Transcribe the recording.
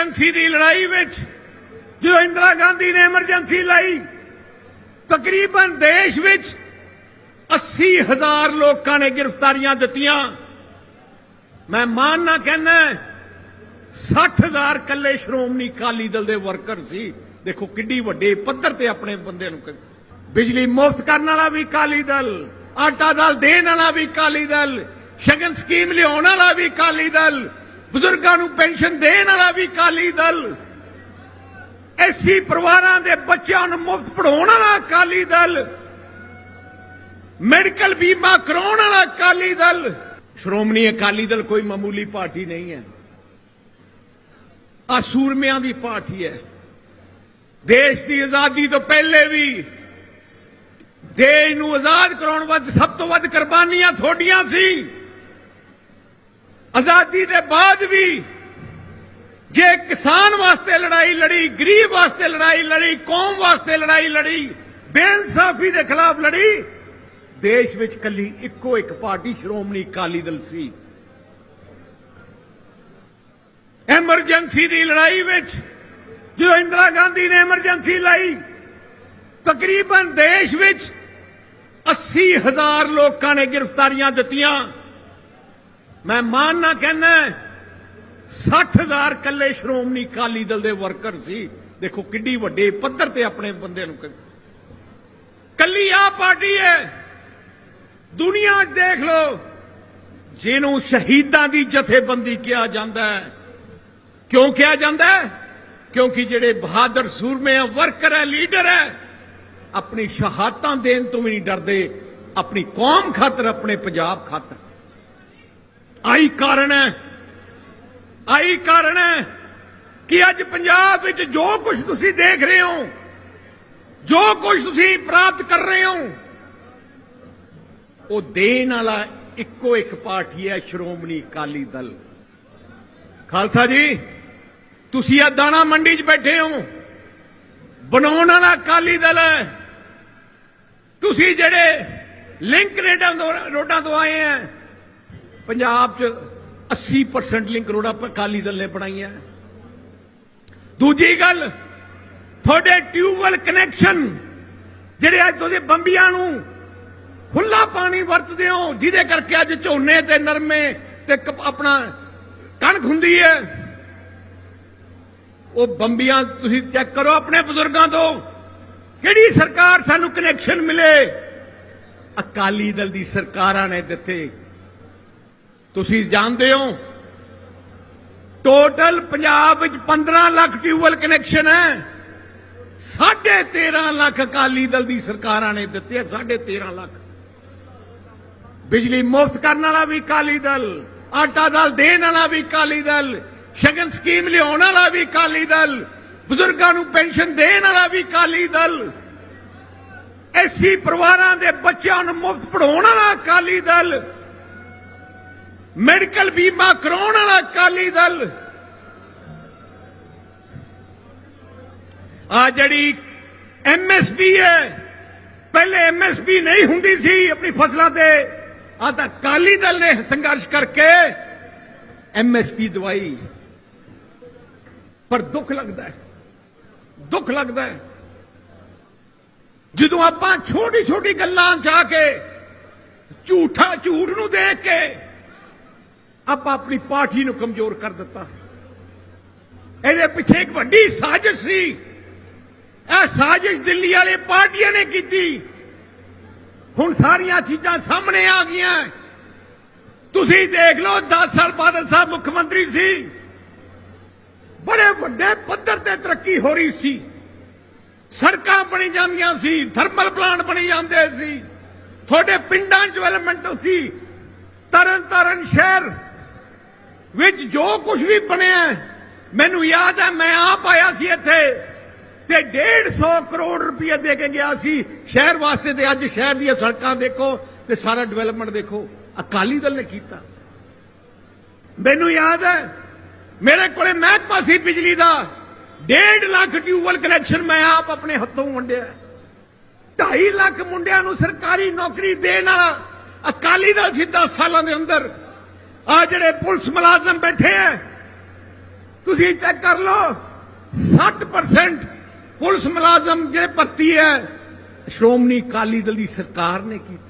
Emergency ਦੀ ਲੜਾਈ ਵਿੱਚ ਜਦੋਂ ਇੰਦਰਾ ਗਾਂਧੀ ਨੇ ਐਮਰਜੈਂਸੀ ਲਾਈ, ਤਕਰੀਬਨ ਦੇਸ਼ ਵਿੱਚ 80000 ਲੋਕਾਂ ਨੇ ਗ੍ਰਿਫਤਾਰੀਆਂ ਦਿੱਤੀਆਂ। ਮੈਂ ਮਾਨ ਨਾ ਕਹਿੰਦਾ 60000 ਕੱਲੇ ਸ਼੍ਰੋਮਣੀ ਅਕਾਲੀ ਦਲ ਦੇ ਵਰਕਰ ਸੀ। ਦੇਖੋ ਕਿੱਡੀ ਵੱਡੇ ਪੱਧਰ ਤੇ ਆਪਣੇ ਬੰਦੇ ਨੂੰ ਬਿਜਲੀ ਮੁਫਤ ਕਰਨ ਵਾਲਾ ਵੀ ਅਕਾਲੀ ਦਲ, ਆਟਾ ਦਾਲ ਦੇਣ ਵਾਲਾ ਵੀ ਅਕਾਲੀ ਦਲ, ਸ਼ਗਨ ਸਕੀਮ ਲਿਆਉਣ ਵਾਲਾ ਵੀ ਅਕਾਲੀ ਦਲ ਬਜ਼ੁਰਗਾਂ ਨੂੰ ਪੈਨਸ਼ਨ ਦੇਣ ਵਾਲਾ ਵੀ ਅਕਾਲੀ ਦਲ। ਐਸੀ ਪਰਿਵਾਰਾਂ ਦੇ ਬੱਚਿਆਂ ਨੂੰ ਮੁਫਤ ਪੜਾਉਣ ਵਾਲਾ ਅਕਾਲੀ ਦਲ। ਮੈਡੀਕਲ ਬੀਮਾ ਕਰਾਉਣ ਵਾਲਾ ਅਕਾਲੀ ਦਲ। ਸ਼੍ਰੋਮਣੀ ਅਕਾਲੀ ਦਲ ਕੋਈ ਮਾਮੂਲੀ ਪਾਰਟੀ ਨਹੀਂ ਹੈ। ਆ ਸੂਰਮਿਆਂ ਦੀ ਪਾਰਟੀ ਹੈ। ਦੇਸ਼ ਦੀ ਆਜ਼ਾਦੀ ਤੋਂ ਪਹਿਲੇ ਵੀ ਦੇਸ਼ ਨੂੰ ਆਜ਼ਾਦ ਕਰਾਉਣ ਵਾਸਤੇ ਸਭ ਤੋਂ ਵੱਧ ਕੁਰਬਾਨੀਆਂ ਤੁਹਾਡੀਆਂ ਸੀ। ਆਜ਼ਾਦੀ ਦੇ ਬਾਅਦ ਵੀ ਜੇ ਕਿਸਾਨ ਵਾਸਤੇ ਲੜਾਈ ਲੜੀ, ਗਰੀਬ ਵਾਸਤੇ ਲੜਾਈ ਲੜੀ, ਕੌਮ ਵਾਸਤੇ ਲੜਾਈ ਲੜੀ, ਬੇਇਨਸਾਫੀ ਦੇ ਖਿਲਾਫ ਲੜੀ, ਦੇਸ਼ ਵਿੱਚ ਕੱਲੀ ਇੱਕੋ ਇੱਕ ਪਾਰਟੀ ਸ਼੍ਰੋਮਣੀ ਅਕਾਲੀ ਦਲ ਸੀ। ਐਮਰਜੈਂਸੀ ਦੀ ਲੜਾਈ ਵਿੱਚ ਜਦੋਂ ਇੰਦਰਾ ਗਾਂਧੀ ਨੇ ਐਮਰਜੈਂਸੀ ਲਾਈ, ਤਕਰੀਬਨ ਦੇਸ਼ ਵਿੱਚ 80000 ਲੋਕਾਂ ਨੇ ਗ੍ਰਿਫਤਾਰੀਆਂ ਦਿੱਤੀਆਂ। ਮੈਂ ਮਾਨ ਨਾ ਕਹਿੰਦਾ 60000 ਕੱਲੇ ਸ਼੍ਰੋਮਣੀ ਅਕਾਲੀ ਦਲ ਦੇ ਵਰਕਰ ਸੀ। ਦੇਖੋ ਕਿੱਡੀ ਵੱਡੇ ਪੱਧਰ ਤੇ ਆਪਣੇ ਬੰਦੇ ਨੂੰ ਕ- ਕੱਲੀ ਆ ਪਾਰਟੀ ਹੈ। ਦੁਨੀਆ 'ਚ ਦੇਖ ਲਓ, ਜਿਹਨੂੰ ਸ਼ਹੀਦਾਂ ਦੀ ਜਥੇਬੰਦੀ ਕਿਹਾ ਜਾਂਦਾ ਹੈ। ਕਿਉਂ ਕਿਹਾ ਜਾਂਦਾ ਹੈ? ਕਿਉਂਕਿ ਜਿਹੜੇ ਬਹਾਦਰ ਸੂਰਮੇ ਆ, ਵਰਕਰ ਹੈ, ਲੀਡਰ ਹੈ, ਆਪਣੀ ਸ਼ਹਾਦਤਾਂ ਦੇਣ ਤੋਂ ਵੀ ਨਹੀਂ ਡਰਦੇ। ਆਪਣੀ ਕੌਮ ਖਾਤਰ, ਆਪਣੇ ਪੰਜਾਬ ਖਾਤਰ। ਆਈ ਕਾਰਨ ਹੈ। ਆਈ ਕਾਰਨ ਹੈ ਕਿ ਅੱਜ ਪੰਜਾਬ ਵਿੱਚ ਜੋ ਕੁਝ ਤੁਸੀਂ ਦੇਖ ਰਹੇ ਹੋ, ਜੋ ਕੁਝ ਤੁਸੀਂ ਪ੍ਰਾਪਤ ਕਰ ਰਹੇ ਹੋ, ਉਹ ਦੇਣ ਵਾਲਾ ਇੱਕੋ ਇੱਕ ਪਾਰਟੀ ਹੈ ਸ਼੍ਰੋਮਣੀ ਅਕਾਲੀ ਦਲ। ਖਾਲਸਾ ਜੀ, ਤੁਸੀਂ ਆ ਦਾਣਾ ਮੰਡੀ 'ਚ ਬੈਠੇ ਹੋ। ਬਣਾਉਣ ਵਾਲਾ ਅਕਾਲੀ ਦਲ ਹੈ। ਤੁਸੀਂ ਜਿਹੜੇ ਲਿੰਕ ਰੇਡਾਂ ਤੋਂ ਰੋਡਾਂ ਤੋਂ ਆਏ ਆ ਪੰਜਾਬ 'ਚ 80% ਲਿੰਕ ਰੋਡਾਂ ਪਰ ਅਕਾਲੀ ਦਲ ਨੇ ਬਣਾਈਆਂ। ਦੂਜੀ ਗੱਲ, ਤੁਹਾਡੇ ਟਿਊਬਵੈਲ ਕਨੈਕਸ਼ਨ, ਜਿਹੜੇ ਅੱਜ ਤੁਸੀਂ ਬੰਬੀਆਂ ਨੂੰ ਖੁੱਲਾ ਪਾਣੀ ਵਰਤਦੇ ਹੋ, ਜਿਹਦੇ ਕਰਕੇ ਅੱਜ ਝੋਨੇ ਤੇ ਨਰਮੇ ਤੇ ਆਪਣਾ ਕਣਕ ਹੁੰਦੀ ਹੈ। ਉਹ ਬੰਬੀਆਂ ਤੁਸੀਂ ਚੈੱਕ ਕਰੋ ਆਪਣੇ ਬਜ਼ੁਰਗਾਂ ਤੋਂ, ਕਿਹੜੀ ਸਰਕਾਰ ਸਾਨੂੰ ਕਨੈਕਸ਼ਨ ਮਿਲੇ? ਅਕਾਲੀ ਦਲ ਦੀ ਸਰਕਾਰਾਂ ਨੇ ਦਿੱਤੇ। ਤੁਸੀਂ ਜਾਣਦੇ ਹੋ? ਟੋਟਲ ਪੰਜਾਬ ਵਿੱਚ 15 ਲੱਖ ਟਿਊਬਵੈਲ ਕਨੈਕਸ਼ਨ ਹੈ। 13.5 ਲੱਖ ਅਕਾਲੀ ਦਲ ਦੀ ਸਰਕਾਰਾਂ ਨੇ ਦਿੱਤੇ ਹੈ 13.5 ਲੱਖ। ਬਿਜਲੀ ਮੁਫਤ ਕਰਨ ਵਾਲਾ ਵੀ ਅਕਾਲੀ ਦਲ, ਆਟਾ ਦਾਲ ਦੇਣ ਵਾਲਾ ਵੀ ਅਕਾਲੀ ਦਲ, ਸ਼ਗਨ ਸਕੀਮ ਲਿਆਉਣ ਵਾਲਾ ਵੀ ਅਕਾਲੀ ਦਲ, ਬਜ਼ੁਰਗਾਂ ਨੂੰ ਪੈਨਸ਼ਨ ਦੇਣ ਵਾਲਾ ਵੀ ਅਕਾਲੀ ਦਲ, ਐਸੀ ਪਰਿਵਾਰਾਂ ਦੇ ਬੱਚਿਆਂ ਨੂੰ ਮੁਫਤ ਪੜਾਉਣ ਵਾਲਾ ਅਕਾਲੀ ਦਲ ਮੈਡੀਕਲ ਬੀਮਾ ਕਰਾਉਣ ਵਾਲਾ ਅਕਾਲੀ ਦਲ। ਆ ਜਿਹੜੀ ਐਮਐਸਪੀ ਹੈ, ਪਹਿਲੇ ਐਮਐਸਪੀ ਨਹੀਂ ਹੁੰਦੀ ਸੀ ਆਪਣੀ ਫਸਲਾਂ ਤੇ, ਆ ਤਾਂ ਅਕਾਲੀ ਦਲ ਨੇ ਸੰਘਰਸ਼ ਕਰਕੇ ਐਮਐਸਪੀ ਦਵਾਈ। ਪਰ ਦੁੱਖ ਲੱਗਦਾ ਹੈ, ਦੁੱਖ ਲੱਗਦਾ ਹੈ। ਜਦੋਂ ਆਪਾਂ ਛੋਟੀ ਛੋਟੀ ਗੱਲਾਂ ਜਾ ਕੇ ਝੂਠਾ ਝੂਠ ਨੂੰ ਦੇਖ ਕੇ ਆਪਾਂ ਆਪਣੀ ਪਾਰਟੀ ਨੂੰ ਕਮਜ਼ੋਰ ਕਰ ਦਿੱਤਾ। ਇਹਦੇ ਪਿੱਛੇ ਇੱਕ ਵੱਡੀ ਸਾਜ਼ਿਸ਼ ਸੀ। ਇਹ ਸਾਜ਼ਿਸ਼ ਦਿੱਲੀ ਵਾਲੇ ਪਾਰਟੀਆਂ ਨੇ ਕੀਤੀ। ਹੁਣ ਸਾਰੀਆਂ ਚੀਜ਼ਾਂ ਸਾਹਮਣੇ ਆ ਗਈਆਂ। ਤੁਸੀਂ ਦੇਖ ਲਓ 10 ਸਾਲ ਬਾਦਲ ਸਾਹਿਬ ਮੁੱਖ ਮੰਤਰੀ ਸੀ। ਬੜੇ ਵੱਡੇ ਪੱਧਰ ਤੇ ਤਰੱਕੀ ਹੋ ਰਹੀ ਸੀ। ਸੜਕਾਂ ਬਣੀ ਜਾਂਦੀਆਂ ਸੀ, ਥਰਮਲ ਪਲਾਂਟ ਬਣੀ ਜਾਂਦੇ ਸੀ। ਤੁਹਾਡੇ ਪਿੰਡਾਂ 'ਚ ਡਿਵੈਲਪਮੈਂਟ ਸੀ। ਤਰਨ ਤਾਰਨ ਸ਼ਹਿਰ ਵਿੱਚ ਜੋ ਕੁਝ ਵੀ ਬਣਿਆ ਮੈਨੂੰ ਯਾਦ ਹੈ, ਮੈਂ ਆਪ ਆਇਆ ਸੀ ਇੱਥੇ ਤੇ 150 ਕਰੋੜ ਰੁਪਏ ਦੇ ਕੇ ਗਿਆ ਸੀ। ਸ਼ਹਿਰ ਵਾਸਤੇ ਤੇ ਅੱਜ ਸ਼ਹਿਰ ਦੀਆਂ ਸੜਕਾਂ ਦੇਖੋ ਤੇ ਸਾਰਾ ਡਿਵੈਲਪਮੈਂਟ ਦੇਖੋ। ਅਕਾਲੀ ਦਲ ਨੇ ਕੀਤਾ। ਮੈਨੂੰ ਯਾਦ ਹੈ, ਮੇਰੇ ਕੋਲੇ ਮਹਿਕਮਾ ਸੀ ਬਿਜਲੀ ਦਾ। 1.5 ਲੱਖ ਟਿਊਬਵੈਲ ਕਨੈਕਸ਼ਨ ਮੈਂ ਆਪ ਆਪਣੇ ਹੱਥੋਂ ਵੰਡਿਆ। 2.5 ਲੱਖ ਮੁੰਡਿਆਂ ਨੂੰ ਸਰਕਾਰੀ ਨੌਕਰੀ ਦੇਣ ਵਾਲਾ ਅਕਾਲੀ ਦਲ ਸੀ 10 ਸਾਲਾਂ ਦੇ ਅੰਦਰ। ਆ ਜਿਹੜੇ ਪੁਲਿਸ ਮੁਲਾਜ਼ਮ ਬੈਠੇ ਆ ਤੁਸੀਂ ਚੈੱਕ ਕਰ ਲਓ 60% ਪੁਲਿਸ ਮੁਲਾਜ਼ਮ ਜਿਹੜੇ ਭਰਤੀ ਹੈ ਸ਼੍ਰੋਮਣੀ ਅਕਾਲੀ ਦਲ ਦੀ ਸਰਕਾਰ ਨੇ ਕੀਤਾ ਹੈ।